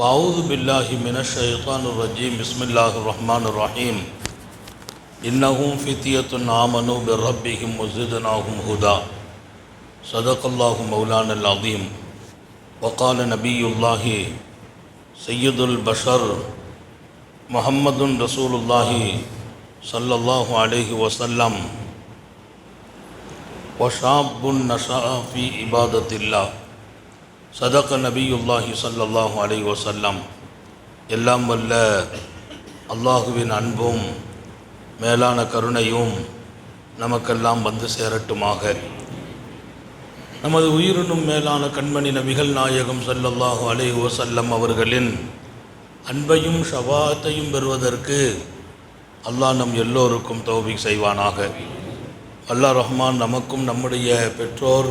وأعوذ بالله من الشيطان الرجيم. بسم الله الرحمن الرحيم. إنهم فتية آمنوا بربهم وزدناهم هدى. صدق الله مولانا العظيم. وقال نبي الله سيد البشر محمد رسول الله صلى الله عليه وسلم. وشاب نشأ في عبادة الله. சதக நபியுல்லாஹி சல்லாஹூ அலை வசல்லம் எல்லாம் வல்ல அல்லாஹுவின் அன்பும் மேலான கருணையும் நமக்கெல்லாம் வந்து சேரட்டுமாக. நமது உயிரினும் மேலான கண்மணி நபிகள் நாயகம் ஸல்லல்லாஹு அலை வசல்லம் அவர்களின் அன்பையும் ஷபாத்தையும் பெறுவதற்கு அல்லாஹ் நம் எல்லோருக்கும் தௌபிக் செய்வானாக. அல்லாஹ் ரஹ்மான் நமக்கும் நம்முடைய பெற்றோர்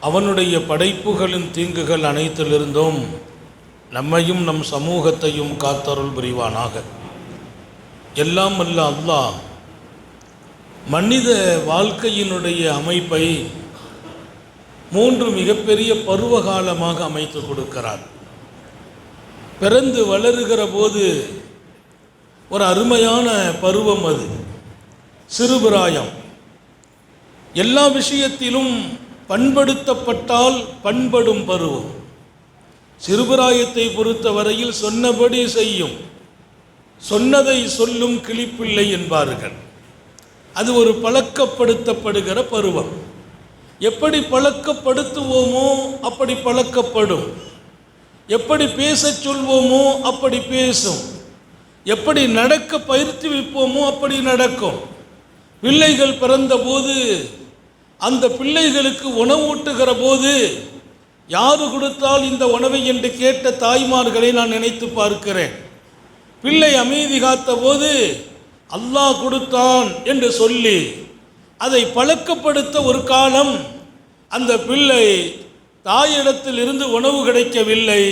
அவனுடைய படைப்புகளின் தீங்குகள் அனைத்திலிருந்தும் நம்மையும் நம் சமூகத்தையும் காத்தருள் புரிவானாக. எல்லாம் அல்ல அல்லாஹ். மனித வாழ்க்கையினுடைய அமைப்பை மூன்று மிகப்பெரிய பருவகாலமாக அமைத்து கொடுக்கிறார். பிறந்து வளருகிற போது ஒரு அருமையான பருவம் அது. சிறுபிராயம். எல்லா விஷயத்திலும் பண்படுத்தப்பட்டால் பண்படும் பருவம். சிறுபிராயத்தை பொறுத்தவரையில் சொன்னபடி செய்யும். சொன்னதை சொல்லும் கிளிப்பிள்ளை என்பார்கள். அது ஒரு பழக்கப்படுத்தப்படுகிற பருவம். எப்படி பழக்கப்படுத்துவோமோ அப்படி பழக்கப்படும். எப்படி பேசச் சொல்வோமோ அப்படி பேசும். எப்படி நடக்க பயிற்றுவிப்போமோ அப்படி நடக்கும். பிள்ளைகள் பிறந்தபோது அந்த பிள்ளைகளுக்கு உணவூட்டுகிற போது யாரு கொடுத்தால் இந்த உணவை என்று கேட்ட தாய்மார்களை நான் நினைத்து பார்க்கிறேன். பிள்ளை அமைதி காத்த போது அல்லாஹ் கொடுத்தான் என்று சொல்லி அதை பழக்கப்படுத்த ஒரு காலம் அந்த பிள்ளை தாயிடத்தில் இருந்து உணவு கிடைக்கவில்லை.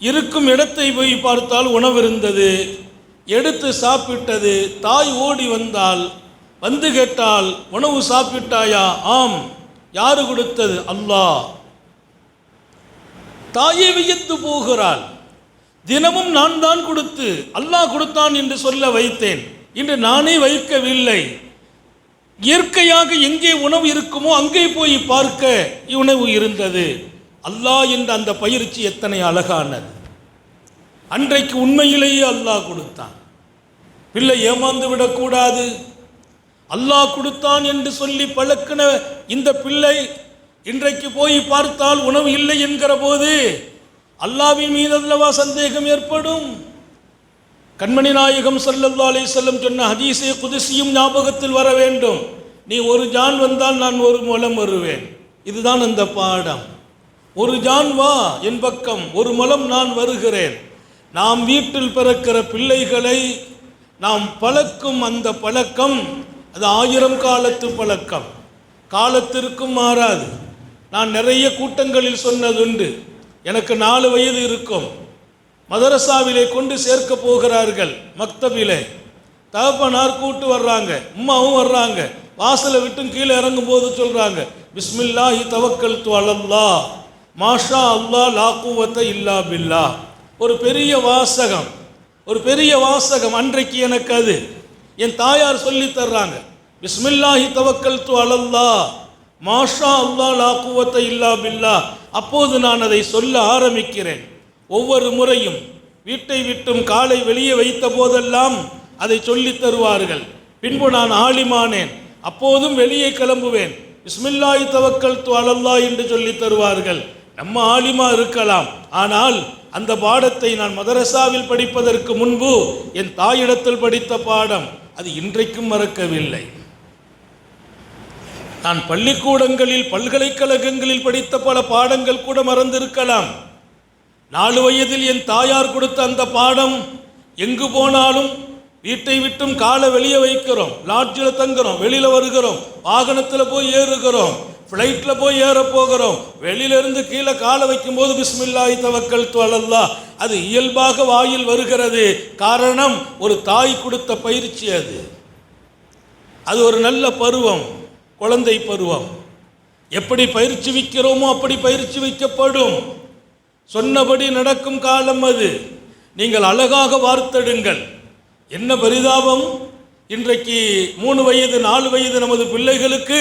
இருக்கும் இடத்தை போய் பார்த்தால் உணவு இருந்தது. எடுத்து சாப்பிட்டது. தாய் ஓடி வந்தால் வந்து கேட்டால் உணவு சாப்பிட்டாயா? ஆம். யாரு கொடுத்தது? அல்லாஹ். தாயை வியந்து போகிறாள். தினமும் நான் தான் கொடுத்து அல்லாஹ் கொடுத்தான் என்று சொல்ல வைத்தேன். இன்று நானே வைக்கவில்லை. இயற்கையாக எங்கே உணவு இருக்குமோ அங்கே போய் பார்க்க உணவு இருந்தது. அல்லாஹ் என்ற அந்த பயிற்சி எத்தனை அழகானது. அன்றைக்கு உண்மையிலேயே அல்லாஹ் கொடுத்தான். பிள்ளை ஏமாந்து விடக்கூடாது. அல்லாஹ் கொடுத்தான் என்று சொல்லி பழக்கின இந்த பிள்ளை இன்றைக்கு போய் பார்த்தால் உணவு இல்லை என்கிற போது அல்லாவின் மீது அல்லவா சந்தேகம் ஏற்படும்? கண்மணி நாயகம் சல்லல்லா அலி செல்லம் சொன்ன ஹதீஸே குதிசியும் ஞாபகத்தில் வர வேண்டும். நீ ஒரு ஜான் வந்தால் நான் ஒரு மூலம் வருவேன். இதுதான் அந்த பாடம். ஒரு ஜான் வா என் பக்கம் ஒரு மலம் நான் வருகிறேன். நாம் வீட்டில் பிறக்கிற பிள்ளைகளை நாம் பழக்கும் அந்த பழக்கம் அது ஆயிரம் காலத்து பழக்கம். காலத்திற்கும் மாறாது. நான் நிறைய கூட்டங்களில் சொன்னதுண்டு. எனக்கு நாலு வயது இருக்கும். மதரசாவிலே கொண்டு சேர்க்க போகிறார்கள் மக்தபிலே. தகப்பனார் கூட்டு வர்றாங்க உம்மாவும் வர்றாங்க. வாசலை விட்டும் கீழே இறங்கும் போது சொல்கிறாங்க பிஸ்மில்லா இ தவக்கல் து மாஷா அல்லா லாக்குவத்தை இல்லா பில்லா. ஒரு பெரிய வாசகம். ஒரு பெரிய வாசகம் அன்றைக்கு எனக்கு அது. என் தாயார் சொல்லி தர்றாங்க. பிஸ்மில்லாஹி தவக்கல் து அலல்லா மாஷா அல்லா லாக்குவத்த இல்லா பில்லா அப்போது நான் அதை சொல்ல ஆரம்பிக்கிறேன். ஒவ்வொரு முறையும் வீட்டை விட்டும் காலை வெளியே வைத்த போதெல்லாம் அதை சொல்லி தருவார்கள். பின்பு நான் ஆலிமானேன். அப்போதும் வெளியே கிளம்புவேன். பிஸ்மில்லாஹி தவக்கல் து அலல்லா என்று சொல்லித் தருவார்கள். நம்ம ஆலிமா இருக்கலாம். ஆனால் அந்த பாடத்தை நான் மதரசாவில் படிப்பதற்கு முன்பு என் தாயிடத்தில் படித்த பாடம். அது இன்றைக்கும் மறக்கவில்லை. நான் பள்ளிக்கூடங்களில் பல்கலைக்கழகங்களில் படித்த பல பாடங்கள் கூட மறந்திருக்கலாம். நாலு வயதில் என் தாயார் கொடுத்த அந்த பாடம் எங்கு போனாலும் வீட்டை விட்டும் காலை வெளியே வைக்கிறோம் லாட்ஜில் தங்குறோம் வெளியில் வருகிறோம் வாகனத்தில் போய் ஏறுகிறோம் ஃப்ளைட்டில் போய் ஏற போகிறோம் வெளியிலிருந்து கீழே காலை வைக்கும்போது பிஸ்மில்லாய் தவக்கல் துவலல்லா அது இயல்பாக வாயில் வருகிறது. காரணம் ஒரு தாய் கொடுத்த பயிற்சி அது. அது ஒரு நல்ல பருவம் குழந்தை பருவம். எப்படி பயிற்சி வைக்கிறோமோ அப்படி பயிற்சி வைக்கப்படும். சொன்னபடி நடக்கும் காலம் அது. நீங்கள் அழகாக வார்த்தெடுங்கள். என்ன பரிதாபம்? இன்றைக்கு மூணு வயது நாலு வயது நமது பிள்ளைகளுக்கு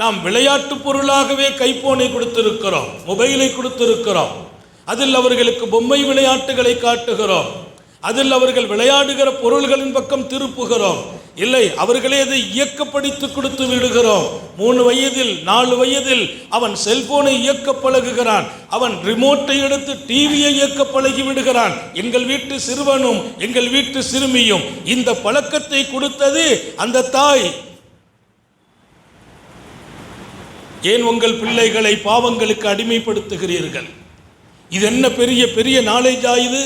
நாம் விளையாட்டு பொருளாகவே கைப்போனை கொடுத்திருக்கிறோம் மொபைலை கொடுத்திருக்கிறோம். அதில் அவர்களுக்கு பொம்மை விளையாட்டுகளை காட்டுகிறோம். அதில் அவர்கள் விளையாடுகிற பொருள்களின் பக்கம் திருப்புகிறோம். இல்லை அவர்களே அதை இயக்கப்படுத்தி கொடுத்து விடுகிறோம். மூணு வயதில் நாலு வயதில் அவன் செல்போனை இயக்க பழகுகிறான். அவன் ரிமோட்டை எடுத்து டிவியை இயக்க பழகி விடுகிறான். எங்கள் வீட்டு சிறுவனும் எங்கள் வீட்டு சிறுமியும் இந்த பழக்கத்தை கொடுத்தது அந்த தாய். ஏன் உங்கள் பிள்ளைகளை பாவங்களுக்கு அடிமைப்படுத்துகிறீர்கள்? இது என்ன பெரிய பெரிய நாலேஜா இது?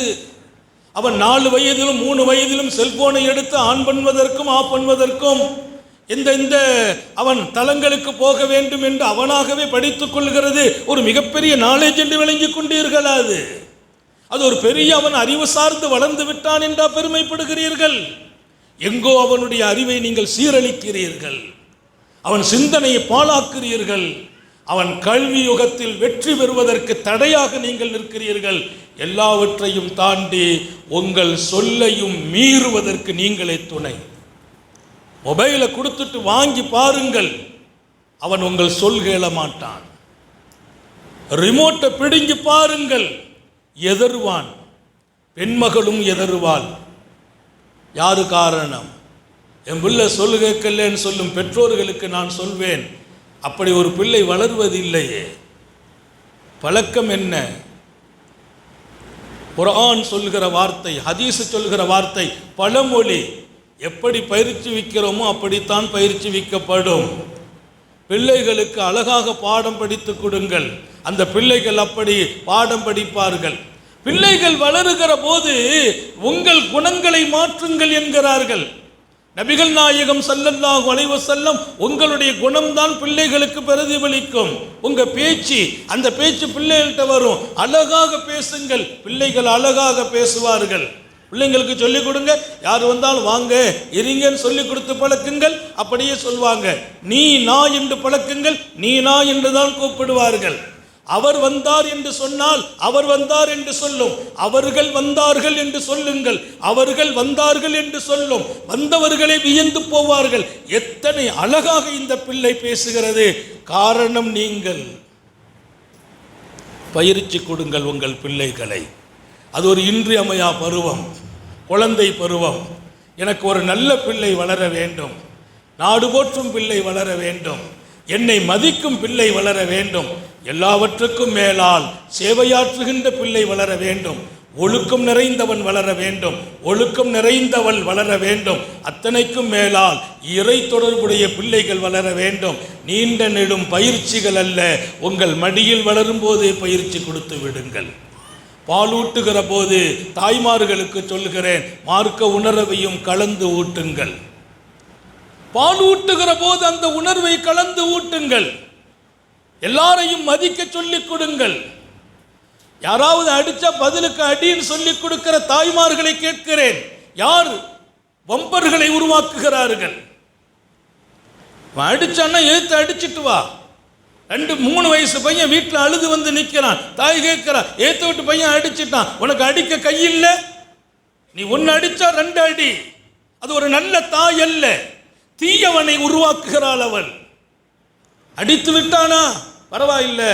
அவன் நாலு வயதிலும் மூணு வயதிலும் செல்போனை எடுத்து ஆன் பண்ணுவதற்கும் ஆஃப் பண்ணுவதற்கும் இந்த இந்த அவன் தலங்களுக்கு போக வேண்டும் என்று அவனாகவே படித்துக் கொள்கிறது. ஒரு மிகப்பெரிய நாலேஜ் என்று விளங்கி கொண்டீர்களா அது? அது ஒரு பெரிய அவன் அறிவு சார்ந்து வளர்ந்து விட்டான் என்றா பெருமைப்படுகிறீர்கள்? எங்கோ அவனுடைய அறிவை நீங்கள் சீரழிக்கிறீர்கள். அவன் சிந்தனையை பாழாக்குறீர்கள். அவன் கல்வி யுகத்தில் வெற்றி பெறுவதற்கு தடையாக நீங்கள் நிற்கிறீர்கள். எல்லாவற்றையும் தாண்டி உங்கள் சொல்லையும் மீறுவதற்கு நீங்களே துணை. மொபைலை கொடுத்துட்டு வாங்கி பாருங்கள். அவன் உங்கள் சொல் கேள மாட்டான். ரிமோட்டை பிடுங்கி பாருங்கள். எதறுவான் பெண்மகளும் எதறுவாள் யாரு காரணம்? என் பிள்ளை சொல்லு கேட்கலன்னு சொல்லும் பெற்றோர்களுக்கு நான் சொல்வேன். அப்படி ஒரு பிள்ளை வளர்வதில்லையே பழக்கம் என்ன? குரான் சொல்கிற வார்த்தை ஹதீஸ் சொல்கிற வார்த்தை பழமொழி. எப்படி பயிற்சி விற்கிறோமோ அப்படித்தான் பயிற்சி விற்கப்படும் பிள்ளைகளுக்கு அழகாக பாடம் படித்து கொடுங்கள். அந்த பிள்ளைகள் அப்படி பாடம் படிப்பார்கள். பிள்ளைகள் வளருகிற போது உங்கள் குணங்களை மாற்றுங்கள் என்கிறார்கள். நபிகள் நாயகம் ஸல்லல்லாஹு வளைவ செல்லம் உங்களுடைய குணம்தான் பிள்ளைகளுக்கு பிரதிபலிக்கும். உங்க பேச்சு அந்த பேச்சு பிள்ளைகள்கிட்ட வரும். அழகாக பேசுங்கள். பிள்ளைகள் அழகாக பேசுவார்கள். பிள்ளைங்களுக்கு சொல்லிக் கொடுங்க. யார் வந்தாலும் வாங்க இருங்கன்னு சொல்லி கொடுத்து பழக்குங்கள். அப்படியே சொல்வாங்க. நீ நான் என்று பழக்குங்கள். நீ நான் என்று தான் கூப்பிடுவார்கள். அவர் வந்தார் என்று சொன்னால் அவர் வந்தார் என்று சொல்லும். அவர்கள் வந்தார்கள் என்று சொல்லுங்கள். அவர்கள் வந்தார்கள் என்று சொல்லும். வந்தவர்களே வியந்து போவார்கள். எத்தனை அழகாக இந்த பிள்ளை பேசுகிறது. காரணம் நீங்கள். பயிற்சி கொடுங்கள் உங்கள் பிள்ளைகளை. அது ஒரு இன்றியமையா பருவம். குழந்தை பருவம். எனக்கு ஒரு நல்ல பிள்ளை வளர வேண்டும். நாடு போற்றும் பிள்ளை வளர வேண்டும். என்னை மதிக்கும் பிள்ளை வளர வேண்டும். எல்லாவற்றுக்கும் மேலால் சேவையாற்றுகின்ற பிள்ளை வளர வேண்டும். ஒழுக்கம் நிறைந்தவன் வளர வேண்டும். ஒழுக்கம் நிறைந்தவள் வளர வேண்டும். அத்தனைக்கும் மேலால் இறை தொடர்புடைய பிள்ளைகள் வளர வேண்டும். நீண்ட நெடும் பயிற்சிகள் அல்ல. உங்கள் மடியில் வளரும் போதே பயிற்சி கொடுத்து விடுங்கள். பாலூட்டுகிற போது தாய்மார்களுக்கு சொல்கிறேன் மார்க்க உணர்வையும் கலந்து ஊட்டுங்கள். பாலூட்டுகிற போது அந்த உணர்வை கலந்து ஊட்டுங்கள். எல்லாரையும் மதிக்க சொல்லிக் கொடுங்கள். யாராவது அடிச்சா பதிலுக்கு அடின்னு சொல்லிக் கொடுக்கிற தாய்மார்களை கேட்கிறேன். யார் வம்பர்களை உருவாக்குகிறார்கள்? அடிச்சான்னா எழுத்து அடிச்சிட்டு வா. ரெண்டு மூணு வயசு பையன் வீட்டில் அழுது வந்து நிற்கிறான் தாய் கேட்கிறான் ஏத்த விட்டு பையன் அடிச்சிட்டான். உனக்கு அடிக்க கையில்லை நீ ஒன்று அடிச்சா ரெண்டு அடி. அது ஒரு நல்ல தாய் அல்ல. தீயவனை உருவாக்குகிறாள் அவள். அடித்து விட்டானா? பரவாயில்லை.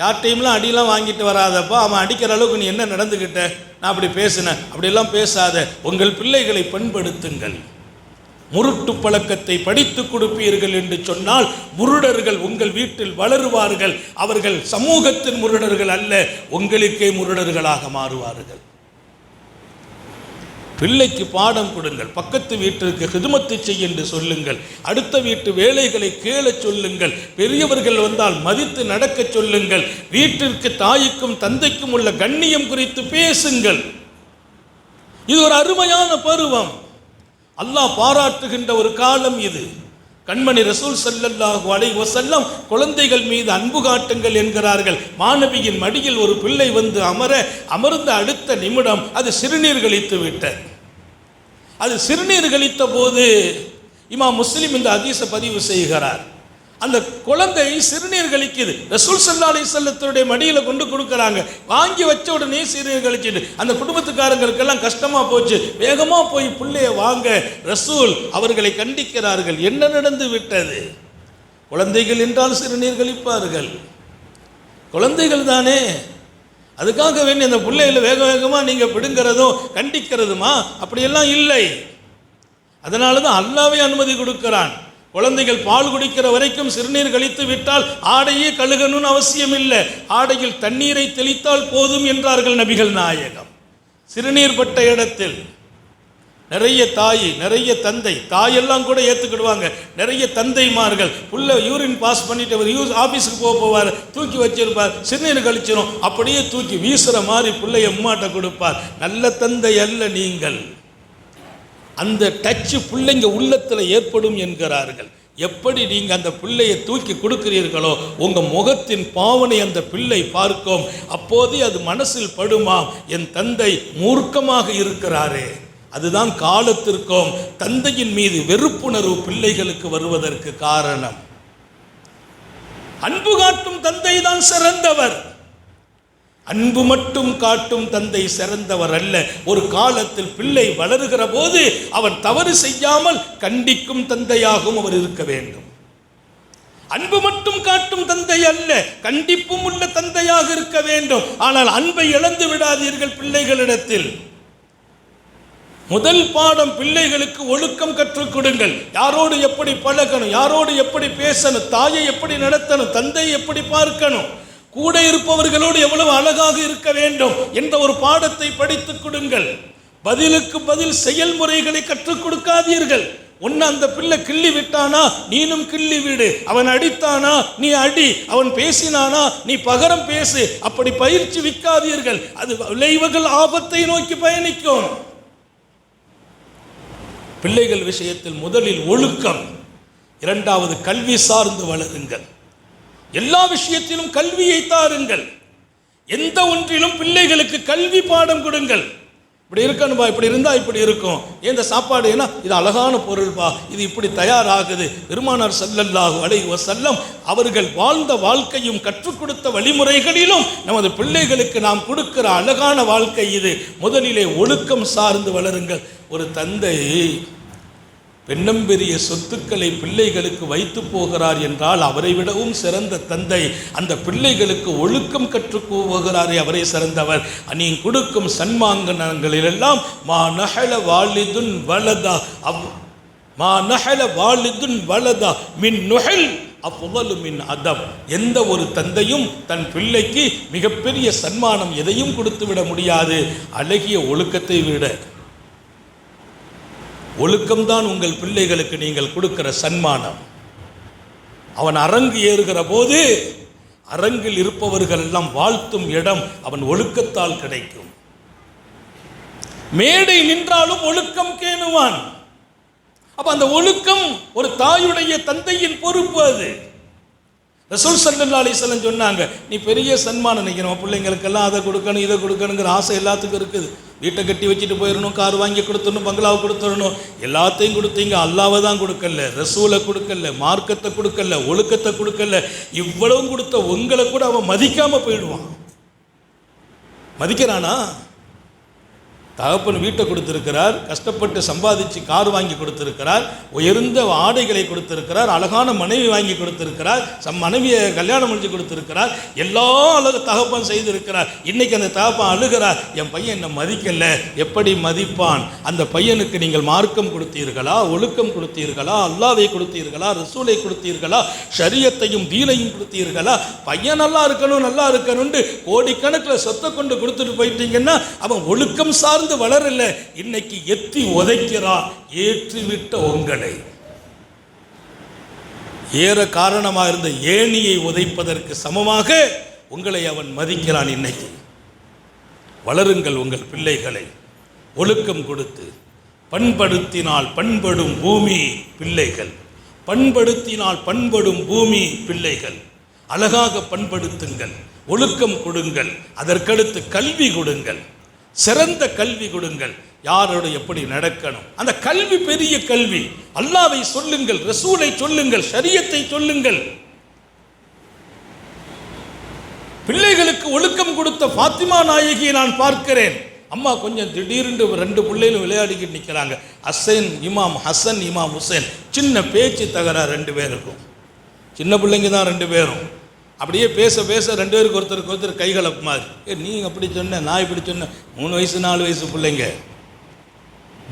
யார்கிட்டையும்லாம் அடியெல்லாம் வாங்கிட்டு வராதப்பா அவன் அடிக்கிற அளவுக்கு நீ என்ன நடந்துக்கிட்ட நான் அப்படி பேசினேன். அப்படியெல்லாம் பேசாத உங்கள் பிள்ளைகளை பண்படுத்துங்கள். முருட்டு பழக்கத்தை படித்து கொடுப்பீர்கள் என்று சொன்னால் முருடர்கள் உங்கள் வீட்டில் வளருவார்கள். அவர்கள் சமூகத்தின் முருடர்கள் அல்ல உங்களுக்கே முருடர்களாக மாறுவார்கள். பிள்ளைக்கு பாடம் கொடுங்கள் பக்கத்து வீட்டிற்கு ஹிதுமத்து செய் என்று சொல்லுங்கள் அடுத்த வீட்டு வேலைகளை கேளச் சொல்லுங்கள் பெரியவர்கள் வந்தால் மதித்து நடக்கச் சொல்லுங்கள் வீட்டிற்கு தாய்க்கும் தந்தைக்கும் உள்ள கண்ணியம் குறித்து பேசுங்கள். இது ஒரு அருமையான பருவம். அல்லாஹ் பாராட்டுகின்ற ஒரு காலம் இது. கண்மணி ரசூல் ஸல்லல்லாஹு அலை வசல்லம் குழந்தைகள் மீது அன்பு காட்டுங்கள் என்கிறார்கள். மாணவியின் மடியில் ஒரு பிள்ளை வந்து அமர அமர்ந்த அடுத்த நிமிடம் அது சிறுநீர் கழித்து விட்டது. அது சிறுநீர் கழித்த போது இமா முஸ்லிம் இந்த அதிச பதிவு செய்கிறார். அந்த குழந்தை சிறுநீர் கழிக்குது. ரசூல் சல்லா அலி செல்லத்துடைய மடியில் கொண்டு கொடுக்குறாங்க. வாங்கி வச்ச உடனே சிறுநீர் கழிச்சிட்டு. அந்த குடும்பத்துக்காரங்களுக்கெல்லாம் கஷ்டமாக போச்சு. வேகமாக போய் பிள்ளைய வாங்க. ரசூல் அவர்களை கண்டிக்கிறார்கள். என்ன நடந்து விட்டது? குழந்தைகள் என்றால் சிறுநீர் கழிப்பார்கள். குழந்தைகள் தானே. அதுக்காக வேண்டி அந்த பிள்ளைகளை வேக வேகமாக நீங்கள் பிடுங்கிறதும் கண்டிக்கிறதுமா? அப்படியெல்லாம் இல்லை. அதனால தான் அல்லாவே அனுமதி கொடுக்கிறான். குழந்தைகள் பால் குடிக்கிற வரைக்கும் சிறுநீர் கழித்து விட்டால் ஆடையே கழுகணும்னு அவசியம் இல்லை ஆடையில் தண்ணீரை தெளித்தால் போதும் என்றார்கள் நபிகள் நாயகம். சிறுநீர் பட்ட இடத்தில் நிறைய தாய் நிறைய தந்தை தாயெல்லாம் கூட ஏற்றுக்கிடுவாங்க நிறைய தந்தைமார்கள் உள்ள யூரின் பாஸ் பண்ணிட்டு அவர் யூஸ் ஆஃபீஸுக்கு போக போவார் தூக்கி வச்சிருப்பார் சிறுநீர் கழிச்சிரும். அப்படியே தூக்கி வீசுகிற மாதிரி பிள்ளைய உம்மாட்ட கொடுப்பார். நல்ல தந்தை அல்ல நீங்கள். அந்த டச்சு பிள்ளைங்க உள்ளத்தில் ஏற்படும் என்கிறார்கள். எப்படி நீங்கள் அந்த பிள்ளையை தூக்கி கொடுக்கிறீர்களோ உங்கள் முகத்தின் பாவனை அந்த பிள்ளை பார்க்கும். அப்போதே அது மனசில் படுமாம் என் தந்தை மூர்க்கமாக இருக்கிறாரே. அதுதான் காலத்திற்கும் தந்தையின் மீது வெறுப்புணர்வு பிள்ளைகளுக்கு வருவதற்கு காரணம். அன்பு காட்டும் தந்தை தான் சிறந்தவர். அன்பு மட்டும் காட்டும் தந்தை சிறந்தவர் அல்ல. ஒரு காலத்தில் பிள்ளை வளருகிற போது அவன் தவறு செய்யாமல் கண்டிக்கும் தந்தையாகவும் அவர் இருக்க வேண்டும். அன்பு மட்டும் காட்டும் தந்தை அல்ல கண்டிப்பும் உள்ள தந்தையாக இருக்க வேண்டும். ஆனால் அன்பை இழந்து விடாதீர்கள் பிள்ளைகளிடத்தில். முதல் பாடம் பிள்ளைகளுக்கு ஒழுக்கம் கற்றுக் கொடுங்கள். யாரோடு எப்படி பழகணும் யாரோடு எப்படி பேசணும் தாயை எப்படி நடத்தணும் தந்தை எப்படி பார்க்கணும்? கூட இருப்பவர்களோடு எவ்வளவு அழகாக இருக்க வேண்டும் என்ற ஒரு பாடத்தை படித்துக் கொடுங்கள். பதிலுக்கு பதில் செயல்முறைகளை கற்றுக் கொடுக்காதீர்கள். உன்னை அந்த பிள்ளை கிள்ளி விட்டானா? நீனும் கிள்ளி விடு. அவன் அடித்தானா? நீ அடி. அவன் பேசினானா? நீ பகரம் பேசு. அப்படி பயிற்சி விற்காதீர்கள் அது விளைவுகள் ஆபத்தை நோக்கி பயணிக்கும். பிள்ளைகள் விஷயத்தில் முதலில் ஒழுக்கம் இரண்டாவது கல்வி சார்ந்து வளருங்கள். எல்லா விஷயத்திலும் கல்வியை தாருங்கள். எந்த ஒன்றிலும் பிள்ளைகளுக்கு கல்வி பாடம் கொடுங்கள். இப்படி இருக்கணும்பா இப்படி இருந்தா இப்படி இருக்கும். இந்த சாப்பாடு ஏன்னா இது அழகான பொருள்பா. இது இப்படி தயாராகுது. பெருமானார் ஸல்லல்லாஹு அலைஹி செல்லம் அவர்கள் வாழ்ந்த வாழ்க்கையும் கற்றுக் கொடுத்த வழிமுறைகளிலும் நமது பிள்ளைகளுக்கு நாம் கொடுக்கிற அழகான வாழ்க்கை இது. முதலிலே ஒழுக்கம் சார்ந்து வளருங்கள். ஒரு தந்தை பெண்ணம்பெரிய சொத்துக்களை பிள்ளைகளுக்கு வைத்து போகிறார் என்றால் அவரை விடவும் சிறந்த தந்தை. அந்த பிள்ளைகளுக்கு ஒழுக்கம் கற்றுக் போகிறாரே அவரே சிறந்தவர். நீ கொடுக்கும் சன்மாங்கனங்களிலெல்லாம் மா நகல வாலிதுன் வலதா அவ் மா நகல வாலிதுன் வலதா மின் நுகல் அப்புதலு மின் அதம் எந்த ஒரு தந்தையும் தன் பிள்ளைக்கு மிகப்பெரிய சன்மானம் எதையும் கொடுத்து விட முடியாது. அழகிய ஒழுக்கத்தை விட ஒழுக்கம்தான் உங்கள் பிள்ளைகளுக்கு நீங்கள் கொடுக்கிற சன்மானம். அவன் அரங்கு ஏறுகிற போது அரங்கில் இருப்பவர்கள் எல்லாம் வாழ்த்தும் இடம் அவன் ஒழுக்கத்தால் கிடைக்கும். மேடை நின்றாலும் ஒழுக்கம் கேணுவான். அப்ப அந்த ஒழுக்கம் ஒரு தாயுடைய தந்தையின் பொறுப்பு அது. ரசூல் சல்லா அலிஸ்லாம் சொன்னாங்க நீ பெரிய சன்மானம் நினைக்கணும் பிள்ளைங்களுக்கெல்லாம் அதை கொடுக்கணும் இதை கொடுக்கணுங்கிற ஆசை எல்லாத்துக்கும் இருக்குது. வீட்டை கட்டி வச்சுட்டு போயிடணும் கார் வாங்கி கொடுத்துடணும் பங்களாவை கொடுத்துடணும். எல்லாத்தையும் கொடுத்தீங்க. அல்லாவை தான் கொடுக்கல ரசூலை கொடுக்கல மார்க்கத்தை கொடுக்கல ஒழுக்கத்தை கொடுக்கல. இவ்வளவும் கொடுத்த உங்களை கூட அவன் மதிக்காமல் போயிடுவான். மதிக்கிறானா? தகப்பன் வீட்டை கொடுத்திருக்கிறார் கஷ்டப்பட்டு சம்பாதிச்சு கார் வாங்கி கொடுத்திருக்கிறார் உயர்ந்த ஆடைகளை கொடுத்திருக்கிறார் அழகான மனைவி வாங்கி கொடுத்திருக்கிறார் சம் மனைவியை கல்யாணம் முடிஞ்சு கொடுத்திருக்கிறார் எல்லா அழகு தகப்பன் செய்திருக்கிறார். இன்னைக்கு அந்த தகப்பன் அழுகிறார் என் பையன் என்னை மதிக்கல எப்படி மதிப்பான்? அந்த பையனுக்கு நீங்கள் மார்க்கம் கொடுத்தீர்களா ஒழுக்கம் கொடுத்தீர்களா அல்லாவை கொடுத்தீர்களா ரசூலை கொடுத்தீர்களா ஷரியத்தையும் தீனையும் கொடுத்தீர்களா? பையன் நல்லா இருக்கணும் நல்லா இருக்கணும்னு கோடிக்கணக்கில் சொத்தை கொண்டு கொடுத்துட்டு போயிட்டீங்கன்னா அவன் ஒழுக்கம் சார்ந்து வளரல இன்னைக்கு எத்தி உதைக்கிறார் ஏற்றிவிட்ட உங்களை. ஏற காரணமாக இருந்த ஏணியை உதைப்பதற்கு சமமாக உங்களை அவன் மதிக்கிறான் இன்னைக்கு. வளருங்கள் உங்கள் பிள்ளைகளை ஒழுக்கம் கொடுத்து. பண்படுத்தினால் பண்படும் பூமி பிள்ளைகள். பண்படுத்தினால் பண்படும் பூமி பிள்ளைகள். அழகாக பண்படுத்துங்கள் ஒழுக்கம் கொடுங்கள் அதற்கடுத்து கல்வி கொடுங்கள். சிறந்த கல்வி கொடுங்கள். யாரோட எப்படி நடக்கணும்? அந்த கல்வி பெரிய கல்வி. அல்லாவை சொல்லுங்கள் ரசூலை சொல்லுங்கள் சரியத்தை சொல்லுங்கள். பிள்ளைகளுக்கு ஒழுக்கம் கொடுத்த பாத்திமா நாயகியை நான் பார்க்கிறேன். அம்மா கொஞ்சம் திடீர்னு ரெண்டு பிள்ளைகளும் விளையாடிக்கிட்டு நிற்கிறாங்க ஹசன் இமாம் ஹசன் இமாம் ஹுசேன். சின்ன பேச்சு தகரா ரெண்டு பேருக்கும். சின்ன பிள்ளைங்க தான் ரெண்டு பேரும். அப்படியே பேச பேச ரெண்டு பேருக்கு ஒருத்தருக்கு ஒருத்தர் கைகலப்பு மாதிரி ஏ நீ அப்படி சொன்ன நான் இப்படி சொன்னேன் மூணு வயசு நாலு வயசு பிள்ளைங்க.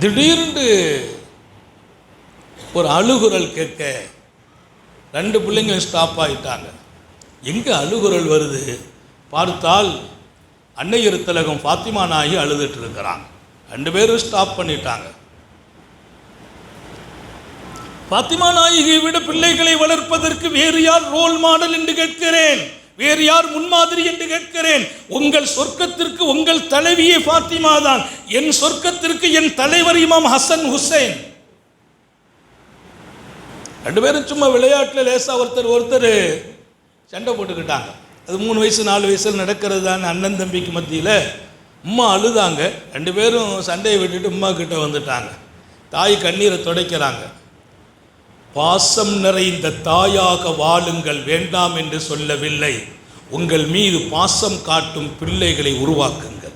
திடீர்னு ஒரு அழுகுரல் கேட்க ரெண்டு பிள்ளைங்க ஸ்டாப் ஆகிட்டாங்க எங்கே அழுகுரல் வருது? பார்த்தால் அன்னையர் திலகம் ஃபாத்திமா நாயி அழுதுட்டு இருக்கிறாங்க. ரெண்டு பேரும் ஸ்டாப் பண்ணிட்டாங்க. பாத்திமா நாயகியை விட பிள்ளைகளை வளர்ப்பதற்கு வேறு யார் ரோல் மாடல் என்று கேட்கிறேன்? வேறு யார் முன்மாதிரி என்று கேட்கிறேன்? உங்கள் சொர்க்கத்திற்கு உங்கள் தலைவியே பாத்திமா தான். என் சொர்க்கத்திற்கு என் தலைவர் இமாம் ஹசன் ஹுசைன். ரெண்டு பேரும் சும்மா விளையாட்டில் லேசாக ஒருத்தர் ஒருத்தர் சண்டை போட்டுக்கிட்டாங்க. அது மூணு வயசு நாலு வயசில் நடக்கிறது தான் அண்ணன் தம்பிக்கு மத்தியில். அம்மா அழுதாங்க. ரெண்டு பேரும் சண்டையை விட்டுட்டு அம்மா கிட்ட வந்துட்டாங்க. தாய் கண்ணீரை துடைக்கிறாங்க. பாசம் நிறைந்த தாயாக வாழுங்கள் வேண்டாம் என்று சொல்லவில்லை. உங்கள் மீது பாசம் காட்டும் பிள்ளைகளை உருவாக்குங்கள்.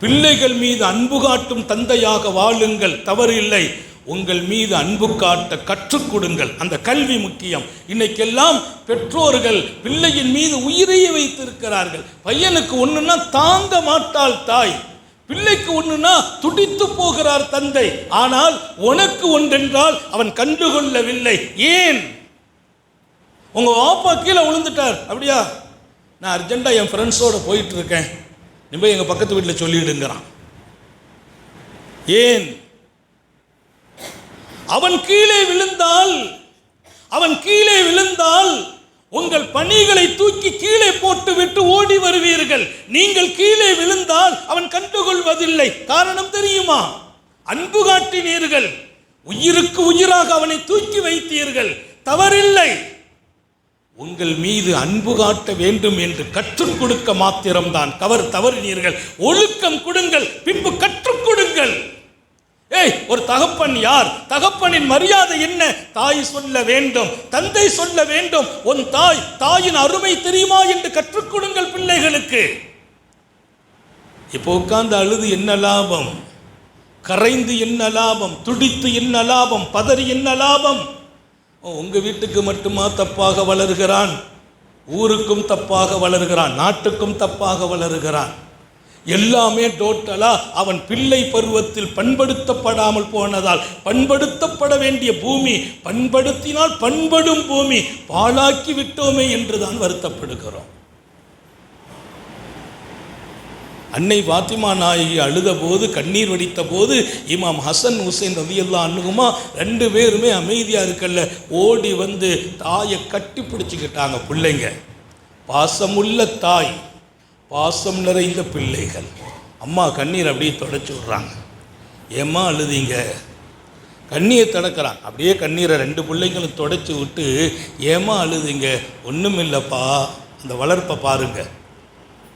பிள்ளைகள் மீது அன்பு காட்டும் தந்தையாக வாழுங்கள். தவறு இல்லை. உங்கள் மீது அன்பு காட்ட கற்றுக் கொடுங்கள். அந்த கல்வி முக்கியம். இன்னைக்கெல்லாம் பெற்றோர்கள் பிள்ளையின் மீது உயிரையே வைத்திருக்கிறார்கள். பையனுக்கு ஒன்றுன்னா தாங்க மாட்டாள் தாய். பிள்ளைக்கு ஒண்ணுன்னா துடித்து போகிறார் தந்தை. ஆனால் உனக்கு ஒன்றென்றால் அவன் கண்டுகொள்ளவில்லை. ஏன்? உங்க வாப்பா கீழே விழுந்துட்டார். அப்படியா? நான் அர்ஜென்ட்டாக என் ஃப்ரெண்ட்ஸோட போயிட்டு இருக்கேன் நீ போய் எங்க பக்கத்து வீட்டில் சொல்லிடுங்கிறான். ஏன்? அவன் கீழே விழுந்தால் அவன் கீழே விழுந்தால் உங்கள் பணிகளை தூக்கி கீழே போட்டு விட்டு ஓடி வருவீர்கள். நீங்கள் கீழே விழுந்தால் அவன் கண்டுகொள்வதில்லை. காரணம் தெரியுமா? அன்பு காட்டினீர்கள். உயிருக்கு உயிராக அவனை தூக்கி வைத்தீர்கள். தவறில்லை. உங்கள் மீது அன்பு காட்ட வேண்டும் என்று கற்றுக் கொடுக்க மாத்திரம்தான். கவர் தவறினீர்கள். ஒழுக்கம் கொடுங்கள். பின்பு கற்றுக் கொடுங்கள். ஏய் ஒரு தகப்பன் யார்? தகப்பனின் மரியாதை என்ன? தாய் சொல்ல வேண்டும் தந்தை சொல்ல வேண்டும். உன் தாய் தாயின் அருமை தெரியுமா என்று கற்றுக் கொடுங்கள் பிள்ளைகளுக்கு. இப்போ உட்கார்ந்து அழுது என்ன லாபம்? கரைந்து என்ன லாபம்? துடித்து என்ன லாபம்? பதறி என்ன லாபம்? ஓ, உங்க வீட்டுக்கு மட்டுமா தப்பாக வளருகிறான்? ஊருக்கும் தப்பாக வளருகிறான் நாட்டுக்கும் தப்பாக வளருகிறான். எல்லாமே டோட்டலா அவன் பிள்ளை பருவத்தில் பண்படுத்தப்படாமல் போனதால் பண்படுத்தப்பட வேண்டிய பூமி பண்படுத்தினால் பண்படும் பூமி பாழாக்கி விட்டோமே என்றுதான் வருத்தப்படுகிறோம். அன்னை பாத்திமா நாயகி அழுத போது கண்ணீர் வடித்த போது இமாம் ஹசன் ஹுசைன் ரலியல்லா அண்ணுகுமா ரெண்டு பேருமே அமைதியாக இருக்கல்ல ஓடி வந்து தாயை கட்டி பிடிச்சிக்கிட்டாங்க பிள்ளைங்க. பாசமுள்ள தாய். பாசம் நிறைந்த பிள்ளைகள். அம்மா கண்ணீர் அப்படியே தொடச்சி விட்றாங்க. ஏம்மா அழுதீங்க? கண்ணீரை தடக்கிறான். அப்படியே கண்ணீரை ரெண்டு பிள்ளைங்களும் தொடச்சி விட்டு ஏம்மா அழுதீங்க? ஒன்றும் இல்லைப்பா அந்த வளர்ப்பை பாருங்க.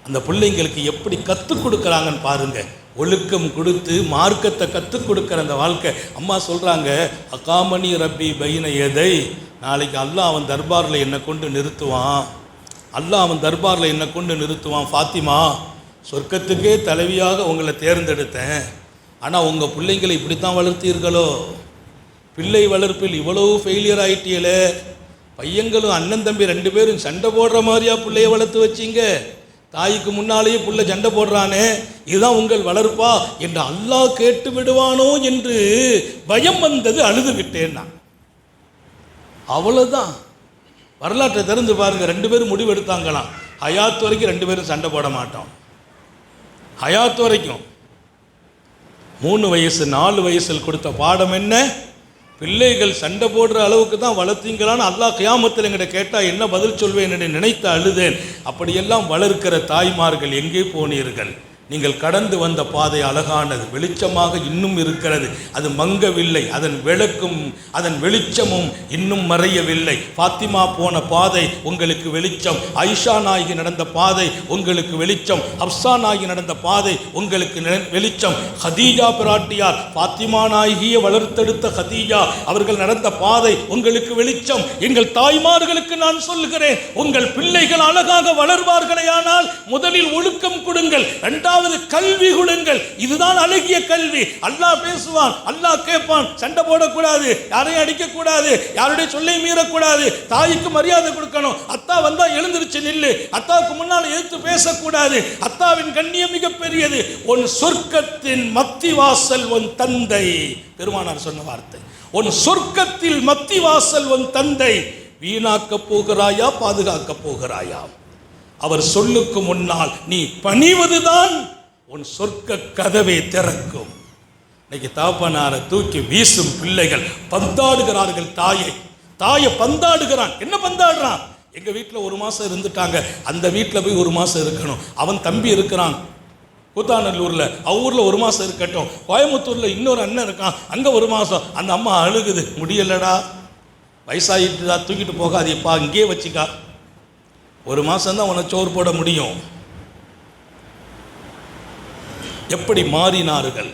அந்த பிள்ளைங்களுக்கு எப்படி கற்றுக் கொடுக்குறாங்கன்னு பாருங்கள் ஒழுக்கம் கொடுத்து மார்க்கத்தை கற்றுக் கொடுக்குற அந்த வாழ்க்கை. அம்மா சொல்கிறாங்க அகாமணி ரப்பி பைன எதை நாளைக்கு அல்லாஹ் அவன் தர்பாரில் என்னை கொண்டு நிறுத்துவான். அல்லாஹ் அவன் தர்பாரில் என்னை கொண்டு நிறுத்துவான் ஃபாத்திமா. சொர்க்கத்துக்கே தலைவியாக உங்களை தேர்ந்தெடுத்தேன். ஆனால் உங்கள் பிள்ளைங்களை இப்படித்தான் வளர்த்தீர்களோ? பிள்ளை வளர்ப்பில் இவ்வளவு ஃபெயிலியர் ஆகிட்டீங்களே பையங்களும் அண்ணன் தம்பி ரெண்டு பேரும் சண்டை போடுற மாதிரியா பிள்ளைய வளர்த்து வச்சீங்க? தாய்க்கு முன்னாலேயே புள்ள சண்டை போடுறானே. இதுதான் உங்கள் வளர்ப்பா என்று அல்லாஹ் கேட்டு விடுவானோ என்று பயம் வந்தது அழுது விட்டேன் நான். அவ்வளோதான் வரலாற்றை திறந்து பாருங்கள் ரெண்டு பேரும் முடிவெடுத்தாங்களாம். ஹயாத் வரைக்கும் ரெண்டு பேரும் சண்டை போட மாட்டோம். ஹயாத் வரைக்கும். மூணு வயசு நாலு வயசில் கொடுத்த பாடம் என்ன? பிள்ளைகள் சண்டை போடுற அளவுக்கு தான் வளர்த்தீங்களான்னு அல்லாஹ் கியாமத்தில் எங்கிட்ட கேட்டால் என்ன பதில் சொல்வேன்? என்று நினைத்து அழுதேன். அப்படியெல்லாம் வளர்க்கிற தாய்மார்கள் எங்கே போனீர்கள்? நீங்கள் கடந்து வந்த பாதை அழகானது வெளிச்சமாக இன்னும் இருக்கிறது. அது மங்கவில்லை அதன் விளக்கும் அதன் வெளிச்சமும் இன்னும் மறையவில்லை. பாத்திமா போன பாதை உங்களுக்கு வெளிச்சம். ஐஷா நாயகி நடந்த பாதை உங்களுக்கு வெளிச்சம். ஹப்சா நாயகி நடந்த பாதை உங்களுக்கு வெளிச்சம். ஹதீஜா பிராட்டியார் பாத்திமா நாயகியை வளர்த்தெடுத்த ஹதீஜா அவர்கள் நடந்த பாதை உங்களுக்கு வெளிச்சம். எங்கள் தாய்மார்களுக்கு நான் சொல்லுகிறேன் உங்கள் பிள்ளைகள் அழகாக வளர்வார்களே ஆனால் முதலில் ஒழுக்கம் கொடுங்கள். ரெண்டாம் அதாவது கல்வி கொடுங்கள். இதுதான் அழகிய கல்வி. அல்லாஹ் பேசுவான் அல்லாஹ் கேட்பான். சண்டை போடக்கூடாது யாரையும் அடிக்கக்கூடாது யாருடைய சொல்லை மீறக்கூடாது தாய்க்கு மரியாதை கொடுக்கணும். அத்தா வந்தால் எழுந்திருச்சு நில்லு. அத்தாவுக்கு முன்னால் எதிர்த்து பேசக்கூடாது. அத்தாவின் கண்ணியம் மிகப்பெரியது உன் சொர்க்கத்தின் மத்தி வாசல் உன் தந்தை. பெருமானார் சொன்ன வார்த்தை. உன் சொர்க்கத்தில் மத்தி வாசல் உன் தந்தை. வீணாக்கப் போகிறாயா பாதுகாக்கப் போகிறாயா? அவர் சொல்லுக்கு முன்னால் நீ பணிவதுதான் உன் சொர்க்க கதவை திறக்கும். இன்னைக்கு தாப்பனாரை தூக்கி வீசும் பிள்ளைகள் பந்தாடுகிறார்கள் தாயை. தாயை பந்தாடுகிறான். என்ன பந்தாடுறான்? எங்க வீட்டில் ஒரு மாசம் இருந்துட்டாங்க. அந்த வீட்டில் போய் ஒரு மாசம் இருக்கணும். அவன் தம்பி இருக்கிறான். கூத்தாநல்லூரில் ஊரில் ஒரு மாதம் இருக்கட்டும். கோயம்புத்தூரில் இன்னொரு அண்ணன் இருக்கான். அங்கே ஒரு மாதம் அந்த அம்மா அழுகுது. முடியலடா. வயசாகிட்டுதா தூக்கிட்டு போகாதேப்பா. இங்கேயே வச்சுக்கா. ஒரு மாதம்தான் உனக்கு சோறு போட முடியும். எப்படி மாறினார்கள்?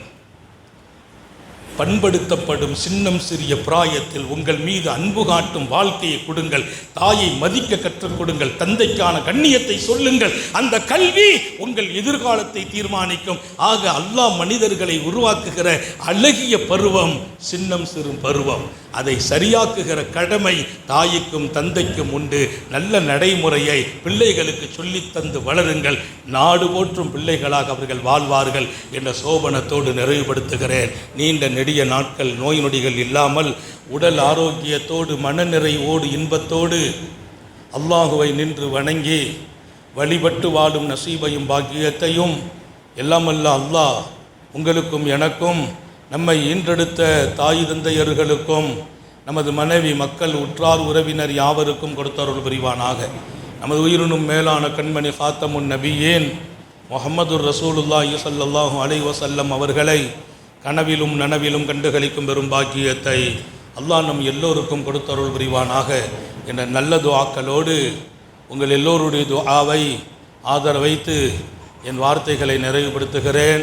பண்படுத்தப்படும் சின்னம் சிறிய பிராயத்தில் உங்கள் மீது அன்பு காட்டும் வாழ்க்கையை கொடுங்கள். தாயை மதிக்க கற்றுக் கொடுங்கள். தந்தைக்கான கண்ணியத்தை சொல்லுங்கள். அந்த கல்வி உங்கள் எதிர்காலத்தை தீர்மானிக்கும். ஆக அல்லாஹ் மனிதர்களை உருவாக்குகிற அழகிய பருவம் சின்னம் சிறு பருவம். அதை சரியாக்குகிற கடமை தாய்க்கும் தந்தைக்கும் உண்டு. நல்ல நடைமுறையை பிள்ளைகளுக்கு சொல்லித் தந்து வளருங்கள். நாடு போற்றும் பிள்ளைகளாக அவர்கள் வாழ்வார்கள் என்ற சோபனத்தோடு நிறைவுபடுத்துகிறேன். நீண்ட நெடிய நாட்கள் நோய் நொடிகள் இல்லாமல் உடல் ஆரோக்கியத்தோடு மனநிறைவோடு இன்பத்தோடு அல்லாஹுவை நின்று வணங்கி வழிபட்டு வாழும் நசீபையும் பாக்கியத்தையும் எல்லாமல்ல அல்லாஹ் உங்களுக்கும் எனக்கும் நம்மை ஈன்றெடுத்த தாய் தந்தையர்களுக்கும் நமது மனைவி மக்கள் உற்றார் உறவினர் யாவருக்கும் கொடுத்தருள் புரிவானாக. நமது உயிரினும் மேலான கண்மணி ஃபாத்தமுன் நபியேன் முகமது ரசூலுல்லாஹி ஸல்லல்லாஹு அலை வசல்லம் அவர்களை கனவிலும் நனவிலும் கண்டுகளிக்கும் பெரும் பாக்கியத்தை அல்லாஹ் நம் எல்லோருக்கும் கொடுத்தருள் புரிவானாக என்ற நல்ல துவாக்களோடு உங்கள் எல்லோருடைய துஆவை ஆதரவைத்து என் வார்த்தைகளை நிறைவுபடுத்துகிறேன்.